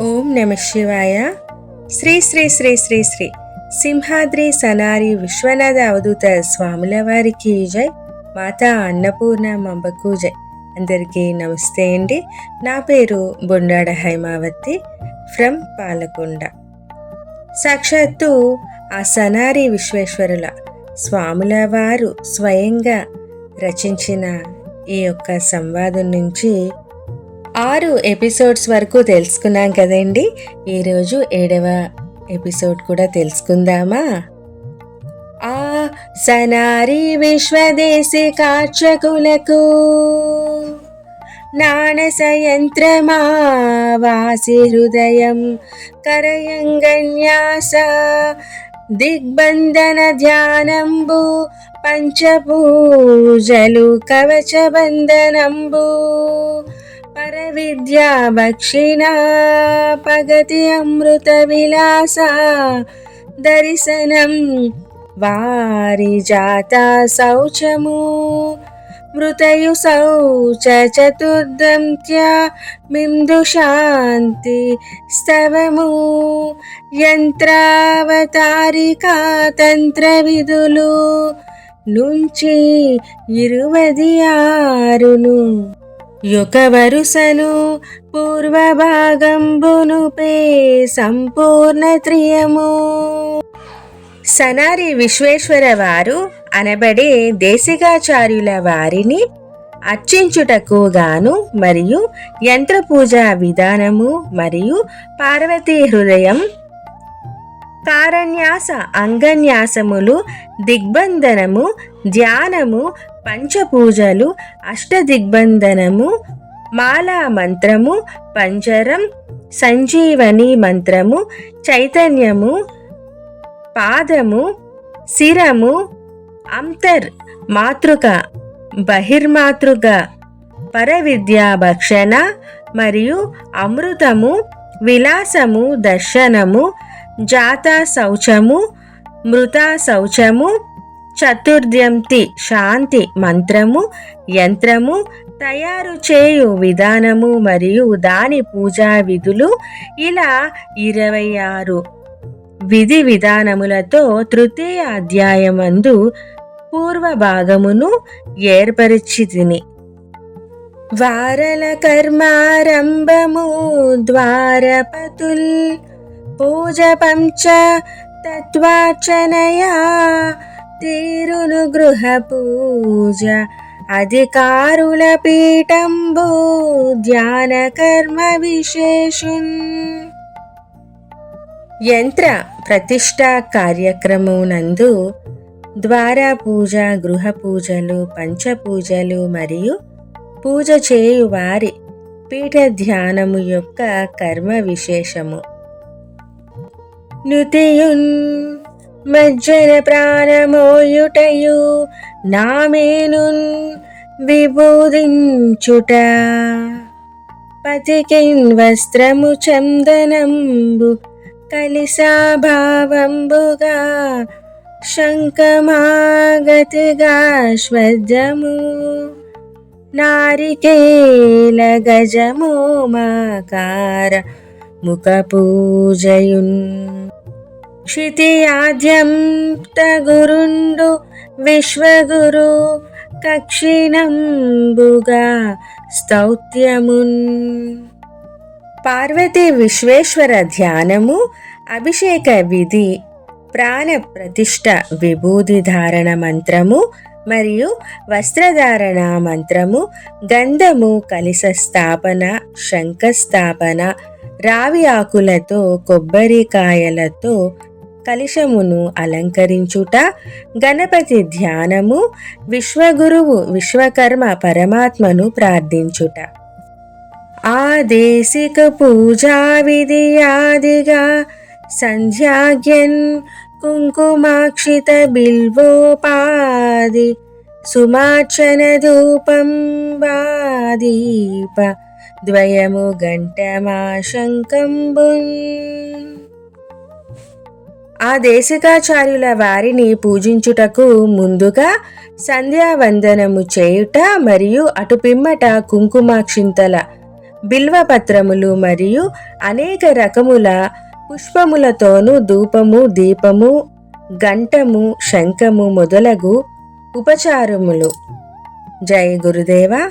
ఓం నమ శివాయ. శ్రీ శ్రీ శ్రీ శ్రీ శ్రీ సింహాద్రి సనారి విశ్వనాథ అవధూత స్వాముల వారికి జై. మాతా అన్నపూర్ణ మంబకు జై. అందరికీ నమస్తే అండి. నా పేరు బొండాడ హైమావతి ఫ్రమ్ పాలకొండ. సాక్షాత్తు ఆ సనారి విశ్వేశ్వరుల స్వాముల వారు స్వయంగా రచించిన ఈ యొక్క సంవాదం నుంచి ఆరు ఎపిసోడ్స్ వరకు తెలుసుకున్నాం కదండి. ఈరోజు ఏడవ ఎపిసోడ్ కూడా తెలుసుకుందామా? ఆ సనారి విశ్వదేశి కాచకులకు నానస యంత్రమా వాసి హృదయం కరయంగన్యాస దిగ్బంధన ధ్యానంబు పంచపూజలు కవచబంధనంబు పరవిద్యా భక్షిణ పగతి అమృత విలాస దర్శనం వారి జాత శౌచము మృతయు శౌచ చతుర్దంత్య బిందు శాంతి స్తవము యంత్రావతారికా తంత్ర విధులు నుంచి ఇరువది ఆరును యొక్క వరుసను పూర్వ భాగంబును సంపూర్ణ త్రియము. సనారి విశ్వేశ్వర వారు అనబడే దేశికాచార్యుల వారిని అర్చించుటకు గాను మరియు యంత్ర పూజా విధానము మరియు పార్వతీ హృదయం కారణ్యాస అంగన్యాసములు దిగ్బంధనము ధ్యానము పంచపూజలు అష్టదిగ్బంధనము మాలా మంత్రము పంజరం సంజీవని మంత్రము చైతన్యము పాదము శిరము అంతర్ మాతృక బహిర్మాతృక పరవిద్యా భక్షణ మరియు అమృతము విలాసము దర్శనము జాత శౌచము మృత శౌచము చతుర్ద్యంతి శాంతి మంత్రము యంత్రము తయారు చేయు విధానము మరియు దాని పూజా విధులు. ఇలా ఇరవై ఆరు విధి విధానములతో తృతీయ అధ్యాయమందు పూర్వ భాగమును ఏర్పరిచితిని. వారల కర్మారంభము ద్వారపతుల్ పూజ పంచ తత్వాచనయా తేరును గృహ పూజ అధికారుల పీఠంబు ధ్యాన కర్మ విశేషున్. యంత్ర ప్రతిష్టా కార్యక్రమమునందు ద్వార పూజ గృహ పూజలు పంచపూజలు మరియు పూజ చేయువారి పీఠ ధ్యానము యొక్క కర్మ విశేషము. నుతియున్ మజ్జన ప్రాణమోయుటయు నామేను విభూదించుట. పతికిన్ వస్త్రము చందనంబు కలిసాభావంబుగా శంఖమాగతిగా శ్వజము నారికేల గజము మాకార ముఖ పూజయున్ క్షితియాద్యంత గురుండు విశ్వగురు కక్షిణంబుగా స్తౌత్యమున్. పార్వతీ విశ్వేశ్వర ధ్యానము అభిషేక విధి ప్రాణ ప్రతిష్ట విభూది ధారణ మంత్రము మరియు వస్త్రధారణ మంత్రము గంధము కలిస స్థాపన శంఖస్థాపన రావి ఆకులతో కొబ్బరికాయలతో కలశమును అలంకరించుట గణపతి ధ్యానము విశ్వగురువు విశ్వకర్మ పరమాత్మను ప్రార్థించుట. ఆదేశిక పూజా విధి ఆదిగా సంధ్యాగ్యన్ కుంకుమాక్షిత బిల్వోపాది సుమార్చన ధూపం వాదీప ద్వయము గంటమాశంకంబున్ ఆ దేశికాచార్యుల వారిని పూజించుటకు ముందుగా సంధ్యావందనము చేయుట మరియు అటు పిమ్మట కుంకుమాక్షింతల బిల్వపత్రములు మరియు అనేక రకముల పుష్పములతోనూ ధూపము దీపము గంటము శంఖము మొదలగు ఉపచారములు. జై గురుదేవా!